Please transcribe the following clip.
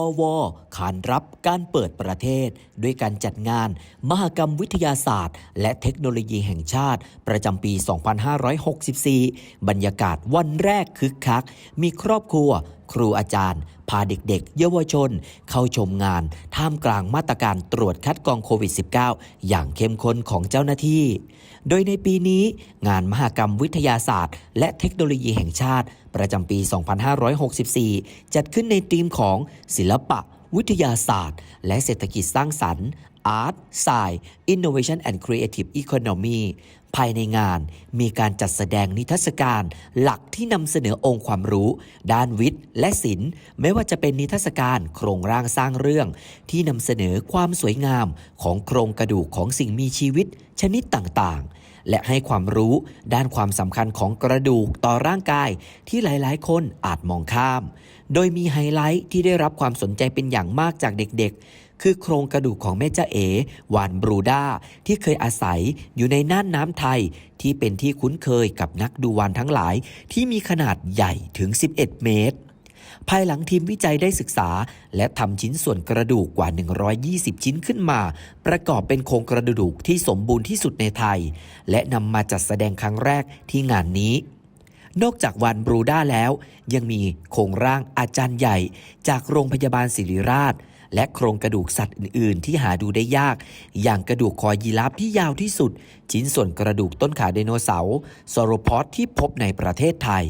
อวขานรับการเปิดประเทศ ด้วยการจัดงาน มหกรรมวิทยาศาสตร์ และเทคโนโลยีแห่งชาติ ประจำปี 2564 บรรยากาศวันแรกคึกคัก มีครอบครัว ครูอาจารย์ พาเด็กๆ เยาวชน เข้าชมงาน ท่ามกลางมาตรการตรวจคัดกรองโควิด -19 อย่างเข้มข้นของเจ้าหน้าที่ โดยในปีนี้ งานมหกรรมวิทยาศาสตร์ และเทคโนโลยีแห่งชาติ ประจำปี 2564 จัดขึ้นในธีมของศิลปะ วิทยาศาสตร์ และเศรษฐกิจสร้างสรรค์ Art, Science, Innovation and Creative Economy ภายในงานมีการจัดแสดงนิทรรศการหลักที่นำเสนอองค์ความรู้ ด้านวิทย์และศิลป์ ไม่ว่าจะเป็นนิทรรศการโครงร่างสร้างเรื่อง ที่นำเสนอความสวยงามของโครงกระดูกของสิ่งมีชีวิต ชนิดต่างๆ และให้ความรู้ด้านความสำคัญของกระดูกต่อร่างกายที่หลายๆ คนอาจมองข้าม โดยมีไฮไลท์ที่ได้รับความสนใจเป็นอย่างมากจากเด็กๆ คือโครงกระดูกของแม่จ้าเอวานบรูด้าที่เคยอาศัยอยู่ในน่านน้ำไทย ที่เป็นที่คุ้นเคยกับนักดูวานทั้งหลาย ที่มีขนาดใหญ่ถึง 11 เมตร ภายหลังทีมวิจัยได้ศึกษา และทำชิ้นส่วนกระดูกกว่า 120 ชิ้นขึ้นมา ประกอบเป็นโครงกระดูกที่สมบูรณ์ที่สุดในไทย และนำมาจัดแสดงครั้งแรกที่งานนี้นอกจากวันบรูด้าแล้ว ยังมีโครงร่างอาจารย์ใหญ่ จากโรงพยาบาลศิริราช และโครงกระดูกสัตว์อื่น ๆ ที่หาดูได้ยาก อย่างกระดูกคอยีราฟที่ยาวที่สุด ชิ้นส่วนกระดูกต้นขาไดโนเสาร์ซอโรพอดที่พบในประเทศไทย